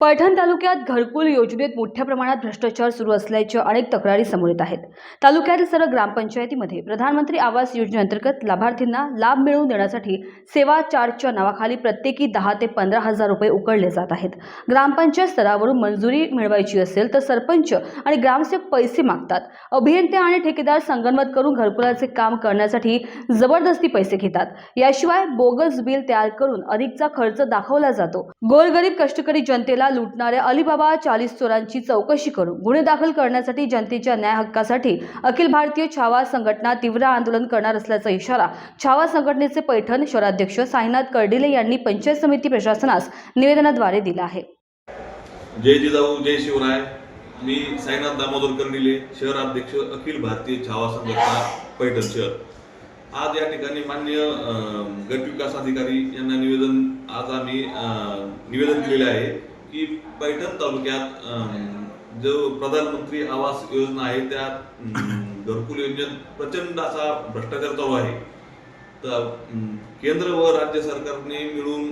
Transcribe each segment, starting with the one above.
पैठण तालुक्यात घरकुल योजनेत मोठ्या प्रमाणात भ्रष्टाचार सुरू असल्याच्या अनेक तक्रारी समोर येत आहेत. तालुक्यातील सर्व ग्रामपंचायतीमध्ये प्रधानमंत्री आवास योजनेअंतर्गत लाभार्थींना लाभ मिळवून देण्यासाठी सेवा चार्जच्या नावाखाली प्रत्येकी दहा ते पंधरा हजार रुपये उकळले जात आहेत. ग्रामपंचायत स्तरावरून मंजुरी मिळवायची असेल तर सरपंच आणि ग्रामसेवक पैसे मागतात. अभियंते आणि ठेकेदार संगनमत करून घरकुलाचे काम करण्यासाठी जबरदस्ती पैसे घेतात. याशिवाय बोगस बिल तयार करून अधिकचा खर्च दाखवला जातो. गोरगरीब कष्टकरी जनतेला जनतेला लुटणाऱ्या अलिबाबा चाळीस चोरांची चौकशी करून गुन्हे दाखल करण्यासाठी जनतेच्या न्याय हक्कासाठी अखिल भारतीय छावा संघटना तीव्र आंदोलन करणार असल्याचा इशारा छावा संघटनेचे पैठण शहराध्यक्ष साईनाथ कर्डिले यांनी पंचायत समिती प्रशासनास निवेदनाद्वारे दिला आहे. जय जिजाऊ जय शिवराय. मी साईनाथ दामोदर कर्डिले शहराध्यक्ष अखिल भारतीय छावा संघटना पैठण शहर. आज या ठिकाणी मान्य अं, गट विकास अधिकारी यांना निवेदन आज आम्ही निवेदन दिलेले आहे. की पैठण तालुक्यात जो प्रधानमंत्री आवास योजना आहे त्या घरकुल योजनेत प्रचंड असा भ्रष्टाचार चालू आहे. तर केंद्र व राज्य सरकारने मिळून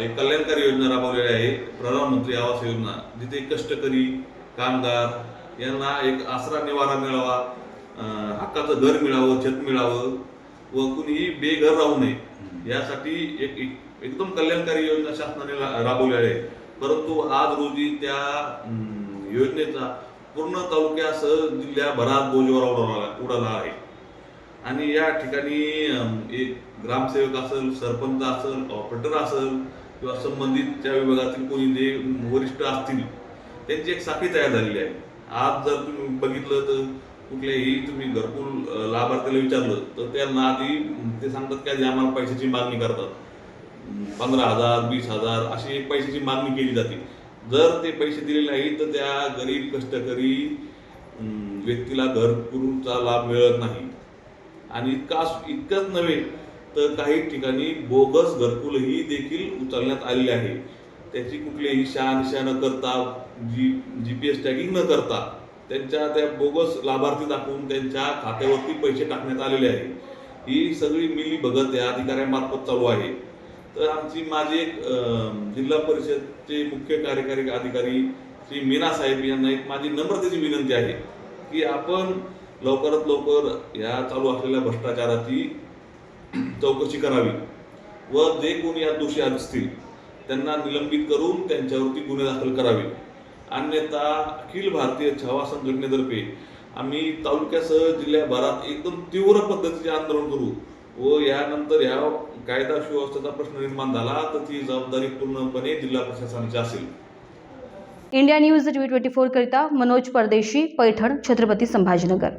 एक कल्याणकारी योजना राबवलेली आहे प्रधानमंत्री आवास योजना जिथे कष्टकरी कामगार यांना एक आसरा निवारा मिळावा हक्काचं घर मिळावं छत मिळावं व कुणीही बेघर राहू नये. यासाठी एक एक- एकदम कल्याणकारी योजना शासनाने रा- आहे. परंतु आज रोजी त्या योजनेचा पूर्ण तालुक्यासह जिल्ह्याभरात बोजवर उडाला उडाला आहे. आणि या ठिकाणी एक ग्रामसेवक असेल सरपंच असेल ऑपरेटर असेल किंवा संबंधित त्या विभागातील कोणी जे वरिष्ठ असतील त्यांची एक साखळी तयार झालेली आहे. आज जर तुम्ही बघितलं तर कुठल्याही तुम्ही घरकुल लाभार्थ्याला लाभार्थीला विचारलं तर त्यांना आधी ते सांगतात की आधी आम्हाला पैशाची मागणी करतात. पंधरा हजार वीस हजार अशी एक पैशाची मागणी केली जाते. जर ते पैसे दिले नाही तर त्या गरीब कष्टकरी व्यक्तीला घरकुलचा लाभ मिळत नाही. आणि इतका इतकंच नव्हे तर काही ठिकाणी बोगस घरकुलही देखील उचलण्यात आलेली आहे. त्याची कुठलीही शहानिशा न करता G G P S tagging न करता त्यांच्या त्या बोगस लाभार्थी दाखवून त्यांच्या खात्यावरती पैसे टाकण्यात आलेले आहे. ही सगळी मिली भगत या अधिकाऱ्यांमार्फत चालू आहे. तर आमची माझी एक जिल्हा परिषदचे मुख्य कार्यकारी अधिकारी श्री मीना साहेब यांना एक माझी नम्रतेची विनंती आहे की आपण लवकरात लवकर या चालू असलेल्या भ्रष्टाचाराची चौकशी करावी व जे कोणी यात दोषी असतील त्यांना निलंबित करून त्यांच्यावरती गुन्हे दाखल करावे. अन्यथा अखिल भारतीय छावा संघटनेतर्फे आम्ही तालुक्यासह जिल्ह्याभरात एकदम तीव्र पद्धतीचे आंदोलन करू व यानंतर ह्या कायदा सुव्यवस्थेचा प्रश्न निर्माण झाला तर ती जबाबदारी पूर्णपणे जिल्हा प्रशासनाची असेल. India news T twenty four करिता मनोज परदेशी पैठण छत्रपती संभाजीनगर.